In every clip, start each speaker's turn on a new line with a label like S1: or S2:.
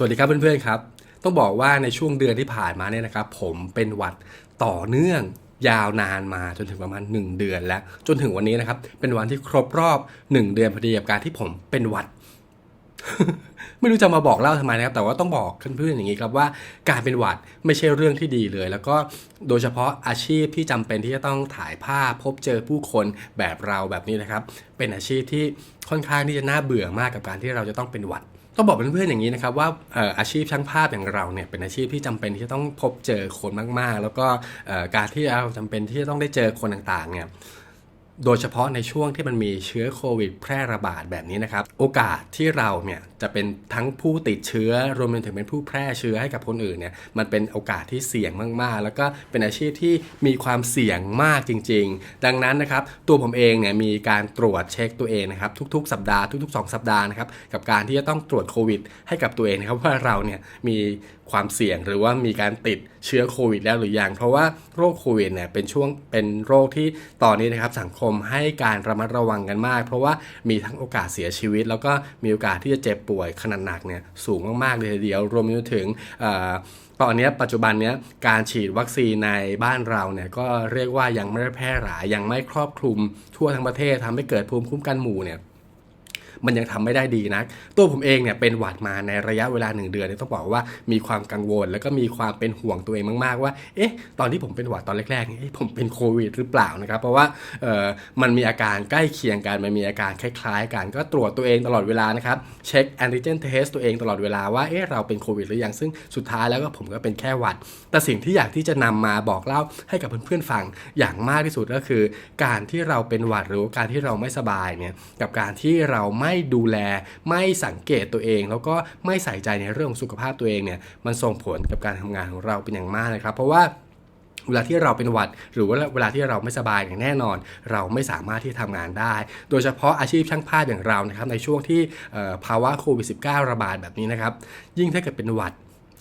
S1: สวัสดีครับเพื่อนๆครับ ต้องบอกว่าในช่วงเดือนที่ผ่านมาเนี่ยนะครับ ผมเป็นหวัดต่อเนื่องยาวนานมาจนถึงประมาณ 1 เดือนแล้ว จนถึงวันนี้นะครับ เป็นวันที่ครบรอบ 1 เดือนพอดีกับการที่ผมเป็นหวัด ไม่รู้จะมาบอกเล่าทำไมนะครับ แต่ว่าต้องบอกเพื่อนๆอย่างนี้ครับว่าการเป็นหวัดไม่ใช่เรื่องที่ดีเลย แล้วก็โดยเฉพาะอาชีพที่จำเป็นที่จะต้องถ่ายภาพพบเจอผู้คนแบบเราแบบนี้นะครับ เป็นอาชีพที่ค่อนข้างที่จะน่าเบื่อมากกับการที่เราจะต้องเป็นหวัด ต้องบอกเพื่อนๆอย่างนี้นะครับว่าอาชีพช่างภาพอย่างเราเนี่ยเป็นอาชีพที่จำเป็นที่จะต้องพบเจอคนมากๆ แล้วก็การที่เราจำเป็นที่จะต้องได้เจอคนต่างๆเนี่ย โดยเฉพาะในช่วงที่มันมีเชื้อโควิดแพร่ระบาดแบบนี้นะครับ โอกาสที่เราเนี่ยจะเป็นทั้งผู้ติดเชื้อรวมไปถึงเป็นผู้แพร่เชื้อให้กับคนอื่นเนี่ยมันเป็นโอกาสที่เสี่ยงมากๆ แล้วก็เป็นอาชีพที่มีความเสี่ยงมากจริง ๆ ดังนั้นนะครับตัวผมเองเนี่ยมีการตรวจเช็คตัวเองนะครับทุกๆ สัปดาห์ทุกๆ 2 สัปดาห์นะครับกับการที่จะต้องตรวจโควิดให้กับตัวเองนะครับว่าเราเนี่ยมี ความเสี่ยง หรือว่ามีการติดเชื้อโควิดแล้วหรือยัง เพราะว่าโรคโควิดเนี่ยเป็นช่วงเป็นโรคที่ตอนนี้นะครับสังคมให้การระมัดระวังกันมาก เพราะว่ามีทั้งโอกาสเสียชีวิต แล้วก็มีโอกาสที่จะเจ็บป่วยขนาดหนักเนี่ยสูงมากๆเลยทีเดียวรวมไปถึงตอนนี้ปัจจุบันเนี้ยการฉีดวัคซีนในบ้านเราเนี่ยก็เรียกว่ายังไม่ได้แพร่หลายยังไม่ครอบคลุมทั่วทั้งประเทศทำให้เกิดภูมิคุ้มกันหมู่เนี่ย มันยังทำไม่ได้ดีนัก ตัวผมเองเนี่ยเป็นหวัดมาในระยะเวลาหนึ่งเดือนต้องบอกว่ามีความกังวล แล้วก็มีความเป็นห่วงตัวเองมากๆว่าเอ๊ะตอนที่ผมเป็นหวัดตอนแรกๆเนี่ยผมเป็นโควิดหรือเปล่านะครับเพราะว่าเอ่อมันมีอาการใกล้เคียงกันมันมีอาการคล้ายๆกันก็ตรวจตัวเองตลอดเวลานะครับเช็คแอนติเจนเทสตัวเองตลอดเวลาว่าเอ๊ะเราเป็นโควิดหรือยังซึ่งสุดท้ายแล้วก็ผมก็เป็นแค่หวัด แต่สิ่งที่อยากที่จะนำมาบอกเล่าให้กับเพื่อนๆฟังอย่างมากที่สุดก็คือ การที่เราเป็นหวัดหรือการที่เราไม่สบายเนี่ยกับการที่เราไม่ดูแล ไม่สังเกตตัวเอง แล้วก็ไม่ใส่ใจในเรื่องของสุขภาพตัวเองเนี่ยมันส่งผลกับการทำงานของเราเป็นอย่างมากนะครับ เพราะว่าเวลาที่เราเป็นหวัดหรือว่าเวลาที่เราไม่สบายอย่างแน่นอน เราไม่สามารถที่จะทำงานได้ โดยเฉพาะอาชีพช่างภาพอย่างเรานะครับในช่วงที่ภาวะโควิด -19 ระบาดแบบนี้นะครับยิ่งถ้าเกิดเป็นหวัด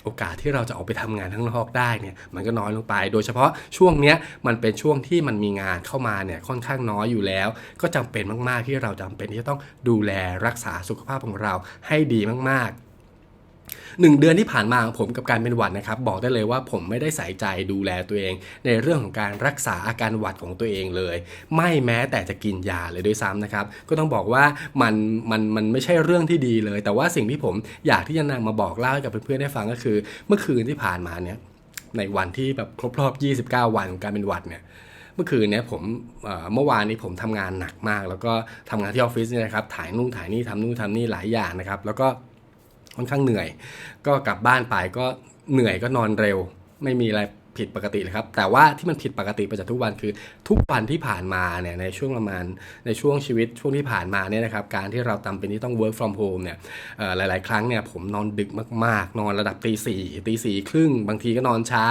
S1: โอกาสที่เราจะออกไปทำงานข้างนอกได้เนี่ยมันก็น้อยลงไป โดยเฉพาะช่วงเนี้ยมันเป็นช่วงที่มันมีงานเข้ามาเนี่ยค่อนข้างน้อยอยู่แล้ว ก็จำเป็นมากๆที่เราจำเป็นที่จะต้องดูแลรักษาสุขภาพของเราให้ดีมากๆ หนึ่งเดือนที่ผ่านมาของผมกับการเป็นหวัดนะครับ บอกได้เลยว่าผมไม่ได้ใส่ใจดูแลตัวเอง ในเรื่องของการรักษาอาการหวัดของตัวเองเลย ไม่แม้แต่จะกินยาเลยด้วยซ้ำนะครับ ก็ต้องบอกว่ามันมันมันไม่ใช่เรื่องที่ดีเลย แต่ว่าสิ่งที่ผมอยากที่จะนำมาบอกเล่าให้กับเพื่อนๆได้ฟังก็คือ เมื่อคืนที่ผ่านมาเนี่ยในวันที่แบบครบรอบ 29 วันของการเป็นหวัดเนี่ยเมื่อคืนเนี้ยผมเมื่อวานนี้ผมทำงานหนักมาก แล้วก็ทำงานที่ออฟฟิศเนี่ยนะครับถ่ายนู่นถ่ายนี่ทำนู่นทำนี่หลายอย่างนะครับ แล้วก็ ค่อนข้างเหนื่อย ก็กลับบ้านไปก็เหนื่อยก็นอนเร็ว ไม่มีอะไรผิดปกติเลยครับ แต่ว่าที่มันผิดปกติไปจากทุกวันคือ ทุกวันที่ผ่านมาเนี่ยในช่วงประมาณในช่วงชีวิตช่วงที่ผ่านมาเนี่ยนะครับการที่เราจำเป็นที่ต้อง work from home เนี่ยหลาย ๆ ครั้งเนี่ยผมนอนดึกมาก ๆ นอนระดับตีสี่ตีสี่ครึ่ง บางทีก็นอนเช้า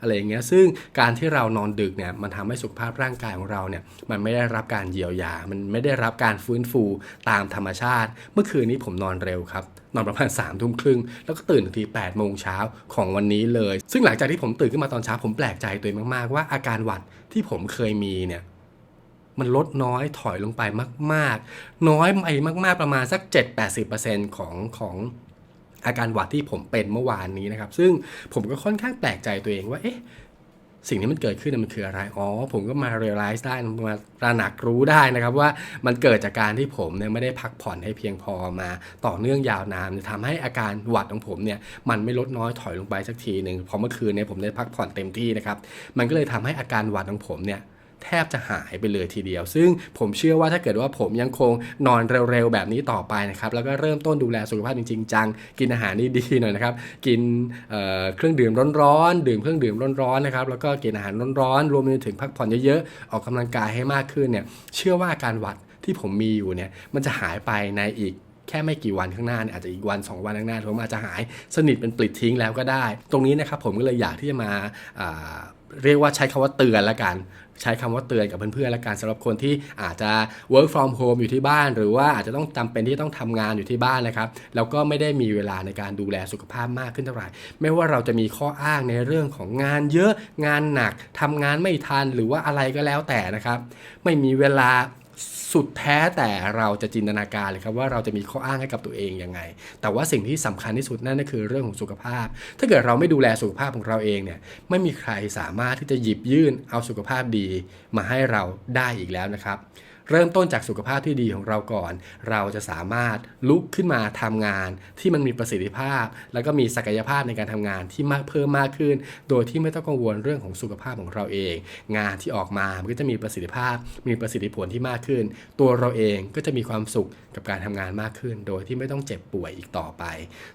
S1: อะไรอย่างเงี้ยซึ่งการที่เรานอนดึกเนี่ยมันทำให้สุขภาพร่างกายของเราเนี่ยมันไม่ได้รับการเยียวยา มันไม่ได้รับการฟื้นฟูตามธรรมชาติ เมื่อคืนนี้ผมนอนเร็วครับนอนประมาณ3ามทุ่มครึ่ง แล้วก็ตื่นทันที8ปดโมงเช้าของวันนี้เลย ซึ่งหลังจากที่ผมตื่นขึ้นมาตอนเช้าผมแปลกใจตัวเองมาก ๆ ว่าอาการหวัดที่ผมเคยมีเนี่ยมันลดน้อยถอยลงไปมาก ๆ น้อยไปมาก ๆ ประมาณสัก 7-80%ของของอาการหวัดที่ผมเป็นเมื่อวานนี้นะครับ ซึ่งผมก็ค่อนข้างแปลกใจตัวเองว่าเอ๊ะสิ่งที่มันเกิดขึ้นมันคืออะไร อ๋อ ผมก็มา realize ได้ มาระหนักรู้ได้นะครับว่ามันเกิดจากการที่ผมเนี่ยไม่ได้พักผ่อนให้เพียงพอมาต่อเนื่องยาวนานทำให้อาการหวัดของผมเนี่ยมันไม่ลดน้อยถอยลงไปสักทีหนึ่งพอเมื่อคืนเนี่ยผมได้พักผ่อนเต็มที่นะครับ มันก็เลยทำให้อาการหวัดของผมเนี่ย แทบจะหายไปเลยทีเดียว ซึ่งผมเชื่อว่าถ้าเกิดว่าผมยังคงนอนเร็วๆแบบนี้ต่อไปนะครับ แล้วก็เริ่มต้นดูแลสุขภาพจริงๆจัง กินอาหารนี่ดีหน่อยนะครับ กินเเครื่องดื่มร้อนๆ ดื่มเครื่องดื่มร้อนๆนะครับ แล้วก็กินอาหารร้อนๆ รวมไปถึงพักผ่อนเยอะๆ ออกกำลังกายให้มากขึ้นเนี่ย เชื่อว่าอาการหวัดที่ผมมีอยู่เนี่ย มันจะหายไปในอีก แค่ไม่กี่วันข้างหน้าเนี่ยอาจจะอีกวัน 2 วันข้างหน้าผมอาจจะหายสนิทเป็นปลิดทิ้งแล้วก็ได้ ตรงนี้นะครับผมก็เลยอยากที่จะมาอ่าเรียกว่าใช้คำว่าเตือนละกัน ใช้คำว่าเตือนกับเพื่อนๆและการสำหรับคนที่อาจจะ work from home อยู่ที่บ้าน หรือว่าอาจจะต้องจำเป็นที่ต้องทำงานอยู่ที่บ้านนะครับแล้วก็ไม่ได้มีเวลาในการดูแลสุขภาพมากขึ้นเท่าไหร่ ไม่ว่าเราจะมีข้ออ้างในเรื่องของงานเยอะงานหนักทำงานไม่ทันหรือว่าอะไรก็แล้วแต่นะครับ ไม่มีเวลา สุดแท้แต่เราจะจินตนาการเลยครับว่าเราจะมีข้ออ้างให้กับตัวเองยังไง แต่ว่าสิ่งที่สำคัญที่สุดนั่นก็คือเรื่องของสุขภาพ ถ้าเกิดเราไม่ดูแลสุขภาพของเราเองเนี่ยไม่มีใครสามารถที่จะหยิบยื่นเอาสุขภาพดีมาให้เราได้อีกแล้วนะครับ เริ่มต้นจากสุขภาพที่ดีของเราก่อน เราจะสามารถลุกขึ้นมาทำงานที่มันมีประสิทธิภาพ แล้วก็มีศักยภาพในการทำงานที่มากเพิ่มมากขึ้น โดยที่ไม่ต้องกังวลเรื่องของสุขภาพของเราเอง งานที่ออกมามันก็จะมีประสิทธิภาพ มีประสิทธิผลที่มากขึ้น ตัวเราเองก็จะมีความสุขกับการทำงานมากขึ้น โดยที่ไม่ต้องเจ็บป่วยอีกต่อไป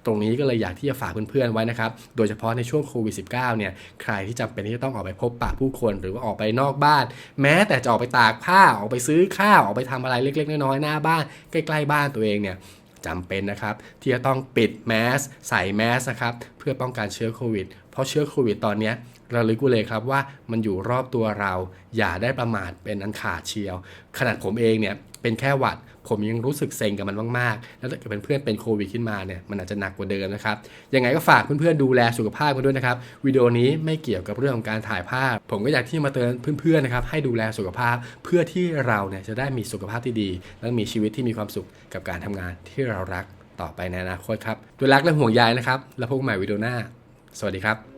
S1: ตรงนี้ก็เลยอยากที่จะฝากเพื่อนๆไว้นะครับ โดยเฉพาะในช่วงโควิด -19 เนี่ย ใครที่จำเป็นที่จะต้องออกไปพบปะผู้คน หรือว่าออกไปนอกบ้าน แม้แต่จะออกไปตากผ้า ออกไปซื้อข้าวออกไปทำอะไรเล็ก ๆ น้อยๆหน้าบ้านใกล้ๆบ้านตัวเองเนี่ยจำเป็นนะครับที่จะต้องปิดแมสใส่แมสนะครับเพื่อป้องกันเชื้อโควิด เพราะเชื้อโควิดตอนนี้ระลึกกูเลยครับว่ามันอยู่รอบตัวเราอย่าได้ประมาทเป็นอันขาดเชียว ขนาดผมเองเนี่ย เป็นแค่หวัด ผมยังรู้สึกเซ็งกับมันมากๆ แล้วถ้าเกิดเป็นเพื่อนเป็นโควิดขึ้นมาเนี่ยมันอาจจะหนักกว่าเดิมนะครับ ยังไงก็ฝากเพื่อนๆดูแลสุขภาพกันด้วยนะครับ วิดีโอนี้ไม่เกี่ยวกับเรื่องของการถ่ายภาพ ผมก็อยากที่มาเตือนเพื่อนๆนะครับให้ดูแลสุขภาพเพื่อที่เราเนี่ยจะได้มีสุขภาพที่ดี และมีชีวิตที่มีความสุขกับการทำงานที่เรารักต่อไปในอนาคตครับด้วยรักและห่วงใยนะครับ แล้วพบกันใหม่วิดีโอหน้า สวัสดีครับ